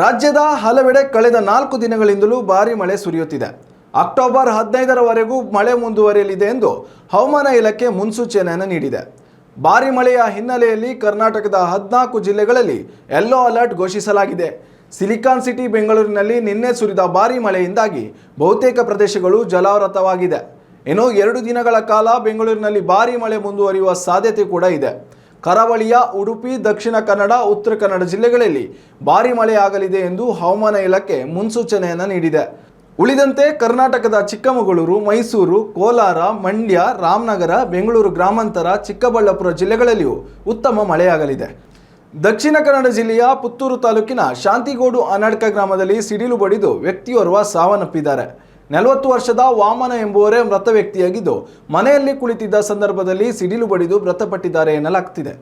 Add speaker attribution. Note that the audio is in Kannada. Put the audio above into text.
Speaker 1: ರಾಜ್ಯದ ಹಲವೆಡೆ ಕಳೆದ ನಾಲ್ಕು ದಿನಗಳಿಂದಲೂ ಭಾರಿ ಮಳೆ ಸುರಿಯುತ್ತಿದೆ. ಅಕ್ಟೋಬರ್ ಹದಿನೈದರವರೆಗೂ ಮಳೆ ಮುಂದುವರಿಯಲಿದೆ ಎಂದು ಹವಾಮಾನ ಇಲಾಖೆ ಮುನ್ಸೂಚನೆಯನ್ನು ನೀಡಿದೆ. ಭಾರಿ ಮಳೆಯ ಹಿನ್ನೆಲೆಯಲ್ಲಿ ಕರ್ನಾಟಕದ ಹದಿನಾಲ್ಕು ಜಿಲ್ಲೆಗಳಲ್ಲಿ ಯೆಲ್ಲೋ ಅಲರ್ಟ್ ಘೋಷಿಸಲಾಗಿದೆ. ಸಿಲಿಕಾನ್ ಸಿಟಿ, ಬೆಂಗಳೂರಿನಲ್ಲಿ ನಿನ್ನೆ ಸುರಿದ ಭಾರಿ ಮಳೆಯಿಂದಾಗಿ ಬಹುತೇಕ ಪ್ರದೇಶಗಳು ಜಲಾವೃತವಾಗಿದೆ. ಇನ್ನು ಎರಡು ದಿನಗಳ ಕಾಲ ಬೆಂಗಳೂರಿನಲ್ಲಿ ಭಾರಿ ಮಳೆ ಮುಂದುವರಿಯುವ ಸಾಧ್ಯತೆ ಕೂಡ ಇದೆ. ಕರಾವಳಿಯ ಉಡುಪಿ, ದಕ್ಷಿಣ ಕನ್ನಡ, ಉತ್ತರ ಕನ್ನಡ ಜಿಲ್ಲೆಗಳಲ್ಲಿ ಭಾರೀ ಮಳೆಯಾಗಲಿದೆ ಎಂದು ಹವಾಮಾನ ಇಲಾಖೆ ಮುನ್ಸೂಚನೆಯನ್ನು ನೀಡಿದೆ. ಉಳಿದಂತೆ ಕರ್ನಾಟಕದ ಚಿಕ್ಕಮಗಳೂರು, ಮೈಸೂರು, ಕೋಲಾರ, ಮಂಡ್ಯ, ರಾಮನಗರ, ಬೆಂಗಳೂರು ಗ್ರಾಮಾಂತರ, ಚಿಕ್ಕಬಳ್ಳಾಪುರ ಜಿಲ್ಲೆಗಳಲ್ಲಿಯೂ ಉತ್ತಮ ಮಳೆಯಾಗಲಿದೆ. ದಕ್ಷಿಣ ಕನ್ನಡ ಜಿಲ್ಲೆಯ ಪುತ್ತೂರು ತಾಲೂಕಿನ ಶಾಂತಿಗೋಡು ಅನಾಡ್ಕ ಗ್ರಾಮದಲ್ಲಿ ಸಿಡಿಲು ಬಡಿದು ವ್ಯಕ್ತಿಯೋರ್ವ ಸಾವನ್ನಪ್ಪಿದ್ದಾರೆ. ನಲವತ್ತು ವರ್ಷದ ವಾಮನ ಎಂಬುವರೇ ಮೃತ ವ್ಯಕ್ತಿಯಾಗಿದ್ದು ಮನೆಯಲ್ಲಿ ಕುಳಿತಿದ್ದ ಸಂದರ್ಭದಲ್ಲಿ ಸಿಡಿಲು ಬಡಿದು ಮೃತಪಟ್ಟಿದ್ದಾರೆ ಎನ್ನಲಾಗ್ತಿದೆ.